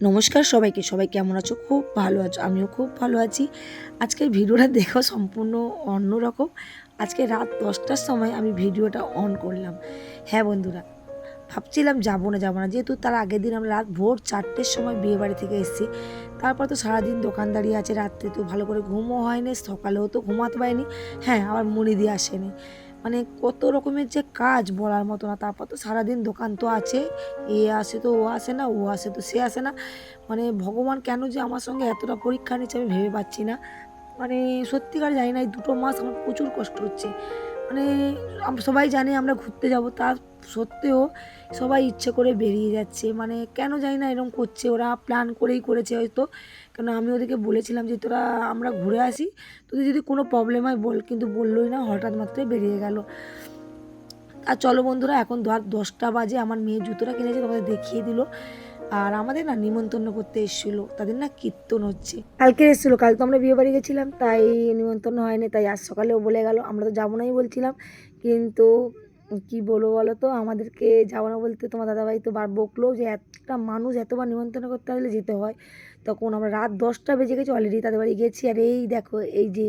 নমস্কার সবাইকে। সবাই কেমন আছো? খুব ভালো আছো। আমিও খুব ভালো আছি। আজকের ভিডিওটা দেখো সম্পূর্ণ অন্যরকম আজকে রাত দশটার সময় আমি ভিডিওটা অন করলাম। হ্যাঁ বন্ধুরা, ভাবছিলাম যাব না যাব না। যেহেতু তার আগের দিন আমরা রাত ভোর চারটের সময় বিয়ে বাড়ি থেকে এসেছি। তারপর তো সারাদিন দোকানদারি আছে, রাত্রে তো ভালো করে ঘুমও হয়নি, সকালেও তো ঘুমাতে পারিনি। হ্যাঁ আবার মনি দিয়ে আসেনি। মানে কত রকমের যে কাজ বলার মতো না, তারপর তো সারাদিন দোকান তো আছে, এ আসে তো ও আসে না, ও আসে তো সে আসে না। মানে ভগবান কেন যে আমার সঙ্গে এতটা পরীক্ষা নিচ্ছে আমি ভেবে পাচ্ছি না। মানে সত্যিকার জানি না, এই দুটো মাস আমার প্রচুর কষ্ট হচ্ছে। মানে সবাই জানে আমরা ঘুরতে যাব, তার সত্ত্বেও সবাই ইচ্ছে করে বেরিয়ে যাচ্ছে। মানে কেন জানি না এরকম করছে। ওরা প্ল্যান করেই করেছে হয়তো। কেন আমি ওদেরকে বলেছিলাম যে, তোরা, আমরা ঘুরে আসি। তোদের যদি কোনো প্রবলেম হয় বল। কিন্তু বললোই না, হঠাৎ মাত্রই বেরিয়ে গেল। আর চলো বন্ধুরা, এখন ধর দশটা বাজে। আমার মেয়ে জুতোটা কিনেছে, তোমাদের দেখিয়ে দিল। আর আমাদের না নিমন্ত্রণ করতে এসেছিল। তাদের না কীর্তন হচ্ছে। কালকে এসেছিল, কাল তো আমরা বিয়ে বাড়ি গেছিলাম, তাই নিমন্ত্রণ হয়নি, তাই আজ সকালেও বলে গেল। আমরা তো যাব নাই বলছিলাম। কিন্তু কি বলব বলো তো? আমাদেরকে যাব না বলতে তোমার দাদাভাই তো বার বকলো যে একটা মানুষ এতবার নিমন্ত্রণ করতে হলে যেতে হয়। তখন আমরা রাত দশটা বেজে গেছি অলরেডি তাদের বাড়ি গেছি আর এই দেখো, এই যে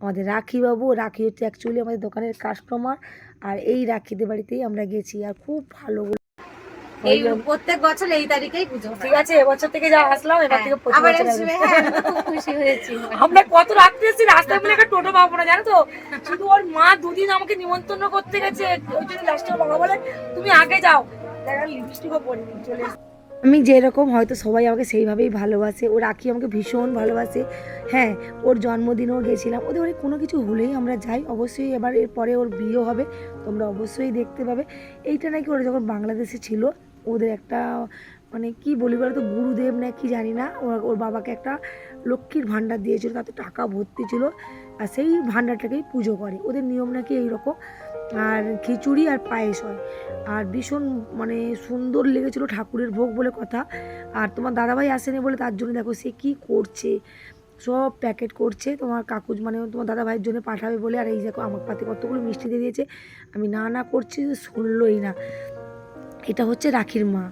আমাদের রাখি বাবু রাখি হচ্ছে অ্যাকচুয়ালি আমাদের দোকানের কাস্টমার আর এই রাখিদের বাড়িতেই আমরা গেছি। আর খুব ভালো এই প্রত্যেক বছর এই তারিখেই পুজো ঠিক আছে এবছর থেকে যা আসলাম এবার থেকে প্রতি বছর আসবে, হ্যাঁ, আমি খুব খুশি হয়েছি। আমরা কত রাত্রে এসেছি রাস্তায় বলে একটা টোটো পাবো না জানো তো? শুধু ওর মা দুদিন আমাকে নিমন্ত্রণ করতে গেছে। ওই জন্য লাস্টে বাবা বলে তুমি আগে যাও। দেখা লিপস্টিকও পরিনি চলে আমি যেরকম হয়তো সবাই আমাকে সেইভাবেই ভালোবাসে। ও রাখি আমাকে ভীষণ ভালোবাসে। হ্যাঁ ওর জন্মদিনেও গেছিলাম। ওদের বাড়ি কোনো কিছু হলেই আমরা যাই। অবশ্যই এবার এরপরে ওর বিয়ে হবে তোমরা অবশ্যই দেখতে পাবে। এইটা নাকি ওরা যখন বাংলাদেশে ছিল ওদের একটা মানে কি বলি বলতো, গুরুদেব না কি জানি না, ওর বাবাকে একটা লক্ষ্মীর ভাণ্ডার দিয়েছিল, তাতে টাকা ভর্তি ছিল, আর সেই ভাণ্ডারটাকেই পুজো করে। ওদের নিয়ম নাকি এইরকম, আর খিচুড়ি আর পায়েস হয়। আর ভীষণ মানে সুন্দর লেগেছিল ঠাকুরের ভোগ বলে কথা। আর তোমার দাদাভাই আসেনি বলে তার জন্য দেখো সে কি করছে। সব প্যাকেট করছে, তোমার কাকুজ মানে তোমার দাদা ভাইয়ের জন্য পাঠাবে বলে, আর এই দেখো আমার পাতে কতগুলো মিষ্টি দিয়ে দিয়েছে। আমি না না করছি, শুনলোই না। এটা হচ্ছে রাখির মা।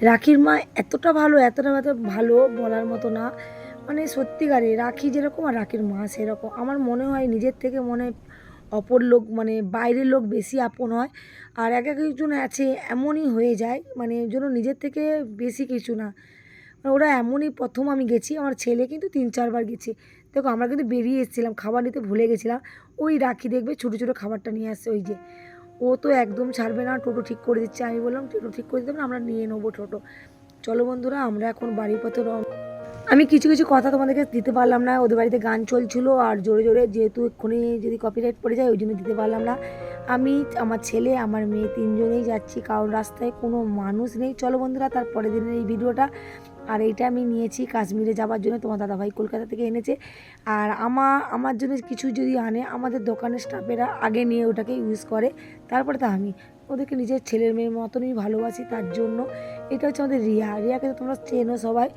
রাখির মা এতটা ভালো, এতটা এত ভালো বলার মতো না। মানে সত্যিকারে রাখি যেরকম আর রাখির মা সেরকম। আমার মনে হয় নিজের থেকে মনে হয় অপর লোক মানে বাইরের লোক বেশি আপন হয়। আর এক একজন আছে, এমনই হয়ে যায় মানে যেন নিজের থেকে বেশি কিছু না। মানে ওরা এমনই প্রথম আমি গেছি, আমার ছেলে কিন্তু তিন চারবার গেছে। দেখো আমরা কিন্তু বেরিয়ে এসেছিলাম, খাবার নিতে ভুলে গেছিলাম। ওই রাখি দেখবে ছোটো ছোটো খাবারটা নিয়ে আসছে, ওই যে ও তো একদম ছাড়বে না, টোটো ঠিক করে দিচ্ছে। আমি বললাম, টোটো ঠিক করে দিতে আমরা নিয়ে নেব টোটো। চলো বন্ধুরা, আমরা এখন বাড়ির পথে রওনা আমি কিছু কিছু কথা তোমাদেরকে দিতে পারলাম না। ওদের বাড়িতে গান চলছিল আর জোরে জোরে যেহেতু এক্ষুনি যদি কপিরাইট পড়ে যায়, ওই জন্য দিতে পারলাম না। আমি, আমার ছেলে, আমার মেয়ে তিনজনেই যাচ্ছি, কারণ রাস্তায় কোনো মানুষ নেই। চলো বন্ধুরা, তার পরের দিনের এই ভিডিওটা আর এইটা আমি নিয়েছি কাশ্মীরে যাওয়ার জন্য, তোমার দাদাভাই কলকাতা থেকে এনেছে। আর আমা, আমার জন্য কিছু যদি আনে, আমাদের দোকানের স্টাফেরা আগে নিয়ে ওটাকে ইউজ করে। তারপরে তা আমি ওদেরকে নিজের ছেলের মেয়ের মতনই ভালোবাসি, তার জন্য। এটা হচ্ছে আমাদের রিয়া। রিয়াকে তো তোমরা চেনো সবাই।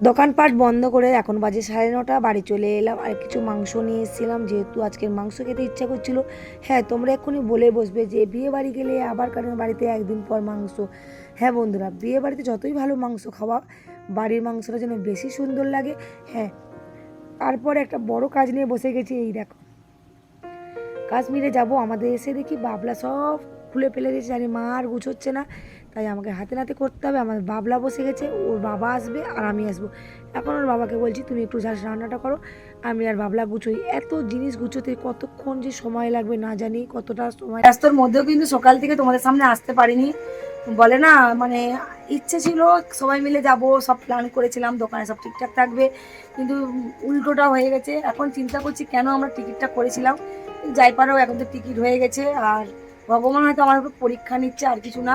দোকানপাট বন্ধ করে এখন বাজে সাড়ে নটা, বাড়ি চলে এলাম। আর কিছু মাংস নিয়ে এসেছিলাম, যেহেতু আজকের মাংস খেতে ইচ্ছা করছিল। হ্যাঁ তোমরা এক্ষুনি বলে বসবে যে বিয়ে বাড়ি গেলে আবার কারণ বাড়িতে একদিন পর মাংস। হ্যাঁ বন্ধুরা, বিয়ে বাড়িতে যতই ভালো মাংস খাওয়া, বাড়ির মাংসটা যেন বেশি সুন্দর লাগে। হ্যাঁ তারপরে একটা বড় কাজ নিয়ে বসে গেছি, এই দেখো। কাশ্মীরে যাব, আমাদের এসে দেখি বাবলা সব খুলে ফেলে দিয়েছে, জানি মা আর গুছোচ্ছে না। তাই আমাকে হাতে নাতে করতে হবে। আমার বাবলা বসে গেছে, ওর বাবা আসবে আর আমি আসব। এখন ওর বাবাকে বলছি, তুমি একটু জাস্ট রান্নাটা করো। আমি আর বাবলা গুছোই। এত জিনিস গুছোতে কতক্ষণ যে সময় লাগবে না জানি, কতটা সময় ব্যস্তর মধ্যেও কিন্তু সকাল থেকে তোমাদের সামনে আসতে পারিনি। বলে না মানে ইচ্ছে ছিল সবাই মিলে যাব, সব প্ল্যান করেছিলাম, দোকানে সব ঠিকঠাক থাকবে। কিন্তু উল্টোটা হয়ে গেছে। এখন চিন্তা করছি কেন আমরা টিকিটটা করেছিলাম। যাই পারো, এখন তো টিকিট হয়ে গেছে। আর ভগবান হয়তো আমার উপর পরীক্ষা নিচ্ছে, আর কিছু না।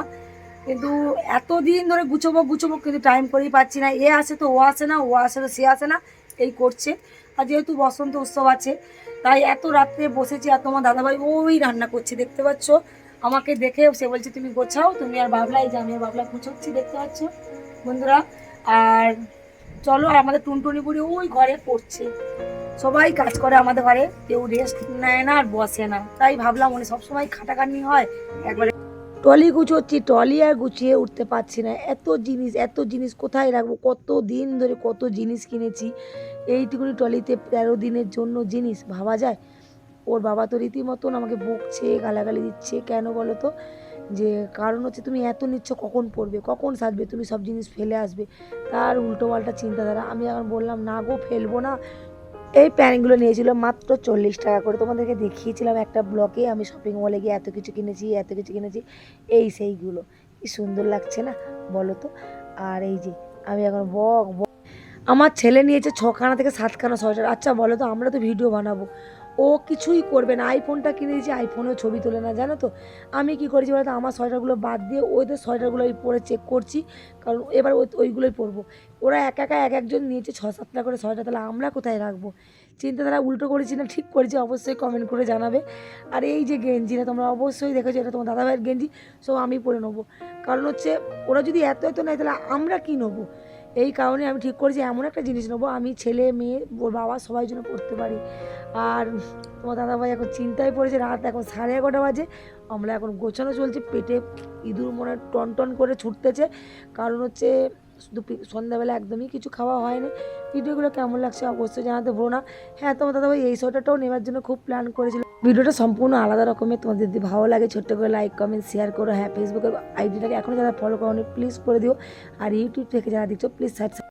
কিন্তু এতদিন ধরে গুছোবো গুছোবো কিন্তু টাইম করেই পাচ্ছি না। এ আসে তো ও আসে না, ও আসে তো সে আসে না, এই করছে। আর যেহেতু বসন্ত উৎসব আছে, তাই এত রাত্রে বসেছি আর তোমার দাদাভাই ওই রান্না করছে, দেখতে পাচ্ছ? আমাকে দেখে সে বলছে, তুমি গোছাও, তুমি আর বাবলাই যে আমি আর বাবলা গুছোচ্ছি, দেখতে পাচ্ছ? বন্ধুরা, আর চলো, আর আমাদের টুনটুনি বুড়ি ওই ঘরে পড়ছে। সবাই কাজ করে আমাদের ঘরে, কেউ রেস্ট নেয় না আর বসে না। তাই ভাবলাম মনে সবসময় খাটাখাটনি হয়, একবারে ট্রলি গুছোচ্ছি, ট্রলি আর গুছিয়ে উঠতে পারছি না। এত জিনিস এত জিনিস কোথায় রাখব? কত দিন ধরে কত জিনিস কিনেছি। এইটুকুনি ট্রলিতে তেরো দিনের জন্য জিনিস, ভাবা যায়? ওর বাবা তো রীতিমতন আমাকে বকছে, গালাগালি দিচ্ছে। কেন বলো তো? যে কারণ হচ্ছে তুমি এত নিচ্ছ, কখন পড়বে? কখন সাজবে? তুমি সব জিনিস ফেলে আসবে। তার উল্টো পাল্টা চিন্তাধারা। আমি এখন বললাম, না গো, ফেলব না। এই প্যান্টগুলো নিয়েছিল মাত্র চল্লিশ টাকা করে। তোমাদেরকে দেখিয়েছিলাম একটা ব্লকে আমি শপিং মলে গিয়ে এত কিছু কিনেছি, এত কিছু কিনেছি, এই সেইগুলো। কি সুন্দর লাগছে না, বলো তো? আর এই যে, আমি এখন বক আমার ছেলে নিয়েছে ছখানা থেকে সাতখানা সোয়েটার আচ্ছা বলো তো, আমরা তো ভিডিও বানাবো। ও কিছুই করবে না। আইফোনটা কিনে দিয়েছি আইফোনেও ছবি তোলে না, জানো তো? আমি কি করেছি বলতো? আমার সোয়েটারগুলো বাদ দিয়ে ওদের সোয়েটারগুলো আমি পরে চেক করছি, কারণ এবার ওই- ওইগুলোই পরবো। ওরা এক একা এক একজন নিয়েছে, ছ সাতটা করে সোয়েটার, তাহলে আমরা কোথায় রাখব? চিন্তাধারা উল্টো করেছি না, ঠিক করেছি, অবশ্যই কমেন্ট করে জানাবে। আর এই যে গেঞ্জিটা তোমরা অবশ্যই দেখেছ, এটা তোমার দাদাভাইয়ের গেঞ্জি, সব আমি পরে নেব। কারণ হচ্ছে, ওরা যদি এত এত নেয়, তাহলে আমরা কী নেব? এই কারণে আমি ঠিক করেছি, এমন একটা জিনিস নেব, আমি ছেলে, মেয়ে, ওর বাবা সবাই জন্য পড়তে পারি। আর তোমার দাদাভাই এখন চিন্তায় পড়েছে, রাত এখন সাড়ে এগারোটা বাজে, আমরা এখন গোছানো চলছে, পেটে ইঁদুর মনে টন টন করে ছুটতেছে, কারণ হচ্ছে শুধু সন্ধ্যাবেলা একদমই কিছু খাওয়া হয়নি। ভিডিওগুলো কেমন লাগছে অবশ্যই জানাতে ভুলো না। হ্যাঁ তোমার দাদাভাই এই সোয়েটারটাও নেওয়ার জন্য খুব প্ল্যান করেছিল। ভিডিওটা সম্পূর্ণ আলাদা রকমের। তোমাদের যদি ভালো লাগে, ছোট্ট করে লাইক কমেন্ট শেয়ার করো। হ্যাঁ ফেসবুকের আইডিটাকে এখনও যারা ফলো করো প্লিজ করে দিও। আর ইউটিউব থেকে যারা দিচ্ছ প্লিজ সাবস্ক্রাইব